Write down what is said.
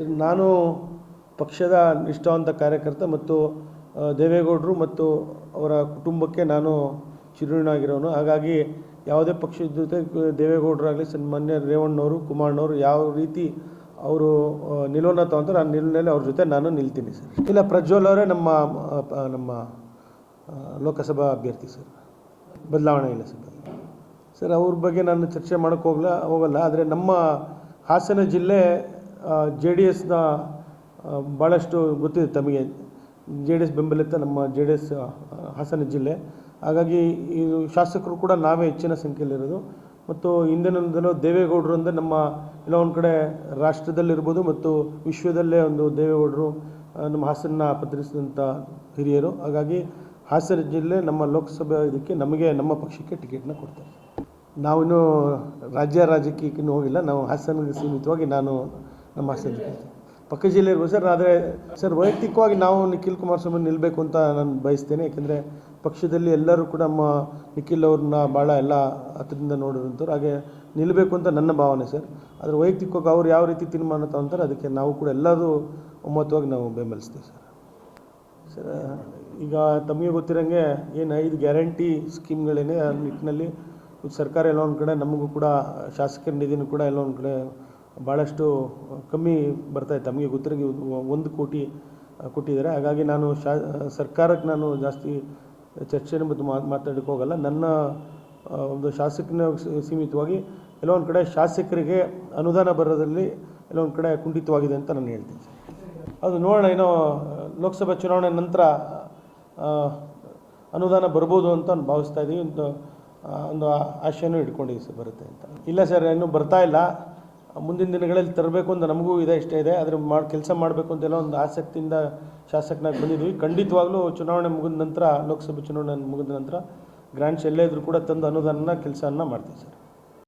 Sir ನಾನು ಪಕ್ಷದ ನಿಷ್ಠಾವಂತ ಕಾರ್ಯಕರ್ತ ಮತ್ತು ದೇವೇಗೌಡರು ಮತ್ತು ಅವರ ಕುಟುಂಬಕ್ಕೆ ನಾನು ಚಿರುಣಾಗಿರೋನು ಹಾಗಾಗಿ ಯಾವುದೇ ಪಕ್ಷದ ಜೊತೆ ದೇವೇಗೌಡರಾಗಲಿ, ಸನ್ಮಾನ್ಯ ರೇವಣ್ಣವರು ಕುಮಾರ್ನವರು ಯಾವ ರೀತಿ ಅವರು ನಿಲುವನ್ನು ತಗೊಂತಾರೆ ಆ ನಿಲುವಿನಲ್ಲಿ ಅವ್ರ ಜೊತೆ ನಾನು ನಿಲ್ತೀನಿ ಸರ್. ಇಲ್ಲ, ಪ್ರಜ್ವಲ್ ಅವರೇ ನಮ್ಮ ನಮ್ಮ ಲೋಕಸಭಾ ಅಭ್ಯರ್ಥಿ ಸರ್. ಬದಲಾವಣೆ ಇಲ್ಲ ಸರ್. ಸರ್, ಅವ್ರ ಬಗ್ಗೆ ನಾನು ಚರ್ಚೆ ಮಾಡೋಕ್ಕೆ ಹೋಗಲ್ಲ ಹೋಗಲ್ಲ. ಆದರೆ ನಮ್ಮ ಹಾಸನ ಜಿಲ್ಲೆ ಜೆ ಡಿ ಎಸ್ನ ಭಾಳಷ್ಟು ಗೊತ್ತಿದೆ ತಮಗೆ. ಜೆ ಡಿ ಎಸ್ ಬೆಂಬಲಿತ ನಮ್ಮ ಜೆ ಡಿ ಎಸ್ ಹಾಸನ ಜಿಲ್ಲೆ. ಹಾಗಾಗಿ ಈ ಶಾಸಕರು ಕೂಡ ನಾವೇ ಹೆಚ್ಚಿನ ಸಂಖ್ಯೆಯಲ್ಲಿರೋದು. ಮತ್ತು ಹಿಂದಿನಿಂದಲೂ ದೇವೇಗೌಡರು ಅಂದರೆ ನಮ್ಮ ಎಲ್ಲ ಒಂದು ಕಡೆ ರಾಷ್ಟ್ರದಲ್ಲಿರ್ಬೋದು ಮತ್ತು ವಿಶ್ವದಲ್ಲೇ ಒಂದು ದೇವೇಗೌಡರು ನಮ್ಮ ಹಾಸನ ಪ್ರತಿನಿಧಿಸಿದಂಥ ಹಿರಿಯರು. ಹಾಗಾಗಿ ಹಾಸನ ಜಿಲ್ಲೆ ನಮ್ಮ ಲೋಕಸಭೆ ಇದಕ್ಕೆ ನಮಗೆ, ನಮ್ಮ ಪಕ್ಷಕ್ಕೆ ಟಿಕೆಟ್ನ ಕೊಡ್ತಾರೆ. ನಾವಿನ್ನೂ ರಾಜ್ಯ ರಾಜಕೀಯಕ್ಕೆ ಹೋಗಿಲ್ಲ. ನಾವು ಹಾಸನಗೆ ಸೀಮಿತವಾಗಿ ನಾನು ನಮ್ಮ ಆಸೆ ಪಕ್ಕ ಜಿಲ್ಲೆ ಇರ್ಬೋದು ಸರ್, ಆದರೆ ಸರ್, ವೈಯಕ್ತಿಕವಾಗಿ ನಾವು ನಿಖಿಲ್ ಕುಮಾರಸ್ವಾಮಿ ನಿಲ್ಲಬೇಕು ಅಂತ ನಾನು ಬಯಸ್ತೇನೆ. ಯಾಕೆಂದರೆ ಪಕ್ಷದಲ್ಲಿ ಎಲ್ಲರೂ ಕೂಡ ನಮ್ಮ ನಿಖಿಲ್ ಅವ್ರನ್ನ ಭಾಳ ಎಲ್ಲ ಹತ್ತಿರದಿಂದ ನೋಡಿರೋಂಥವ್ರು ಹಾಗೆ ನಿಲ್ಲಬೇಕು ಅಂತ ನನ್ನ ಭಾವನೆ ಸರ್. ಆದರೆ ವೈಯಕ್ತಿಕವಾಗಿ ಅವ್ರು ಯಾವ ರೀತಿ ತೀರ್ಮಾನ ತಗೊಂತಾರೆ ಅದಕ್ಕೆ ನಾವು ಕೂಡ ಎಲ್ಲರೂ ಒಮ್ಮತವಾಗಿ ನಾವು ಬೆಂಬಲಿಸ್ತೀವಿ ಸರ್. ಸರ್, ಈಗ ತಮಗೆ ಗೊತ್ತಿರೋಂಗೆ ಏನು ಐದು ಗ್ಯಾರಂಟಿ ಸ್ಕೀಮ್ಗಳೇನೆ ಆ ನಿಟ್ಟಿನಲ್ಲಿ ಸರ್ಕಾರ ಎಲ್ಲ ಒಂದು ಕಡೆ ನಮಗೂ ಕೂಡ ಶಾಸಕರ ನಿಧಿನೂ ಕೂಡ ಎಲ್ಲ ಒಂದು ಕಡೆ ಭಾಳಷ್ಟು ಕಮ್ಮಿ ಬರ್ತಾ ಇತ್ತು. ತಮಗೆ ಗೊತ್ತಿರೋಂಗೆ ಒಂದು ಕೋಟಿ ಕೊಟ್ಟಿದ್ದಾರೆ. ಹಾಗಾಗಿ ನಾನು ಶಾ, ಸರ್ಕಾರಕ್ಕೆ ನಾನು ಜಾಸ್ತಿ ಚರ್ಚೆ ಮತ್ತು ಮಾತು ಮಾತಾಡೋಕ್ಕೆ ಹೋಗಲ್ಲ. ನನ್ನ ಒಂದು ಶಾಸಕನ ಸೀಮಿತವಾಗಿ ಕೆಲವೊಂದು ಕಡೆ ಶಾಸಕರಿಗೆ ಅನುದಾನ ಬರೋದರಲ್ಲಿ ಕೆಲವೊಂದು ಕಡೆ ಕುಂಠಿತವಾಗಿದೆ ಅಂತ ನಾನು ಹೇಳ್ತೀನಿ ಅದು ನೋಡೋಣ ಏನೋ, ಲೋಕಸಭಾ ಚುನಾವಣೆ ನಂತರ ಅನುದಾನ ಬರ್ಬೋದು ಅಂತ ನಾನು ಭಾವಿಸ್ತಾ ಇದ್ದೀವಿ ಒಂದು ಒಂದು ಆಶೆನೂ ಇಟ್ಕೊಂಡಿದ್ದೀವಿ ಸರ್, ಬರುತ್ತೆ ಅಂತ. ಇಲ್ಲ ಸರ್, ಇನ್ನೂ ಬರ್ತಾ ಇಲ್ಲ. ಮುಂದಿನ ದಿನಗಳಲ್ಲಿ ತರಬೇಕು ಅಂತ ನಮಗೂ ಇದೆ, ಇಷ್ಟ ಇದೆ. ಆದರೆ ಮಾಡಿ, ಕೆಲಸ ಮಾಡಬೇಕು ಅಂತೆಲ್ಲ ಒಂದು ಆಸಕ್ತಿಯಿಂದ ಶಾಸಕನಾಗಿ ಬಂದಿದ್ವಿ. ಖಂಡಿತವಾಗ್ಲೂ ಚುನಾವಣೆ ಮುಗಿದ ನಂತರ, ಲೋಕಸಭೆ ಚುನಾವಣೆ ಮುಗಿದ ನಂತರ ಗ್ರ್ಯಾಂಡ್ಸ್ ಎಲ್ಲೇ ಇದ್ರೂ ಕೂಡ ತಂದು ಅನುದಾನನ, ಕೆಲಸವನ್ನು ಮಾಡ್ತೀವಿ ಸರ್.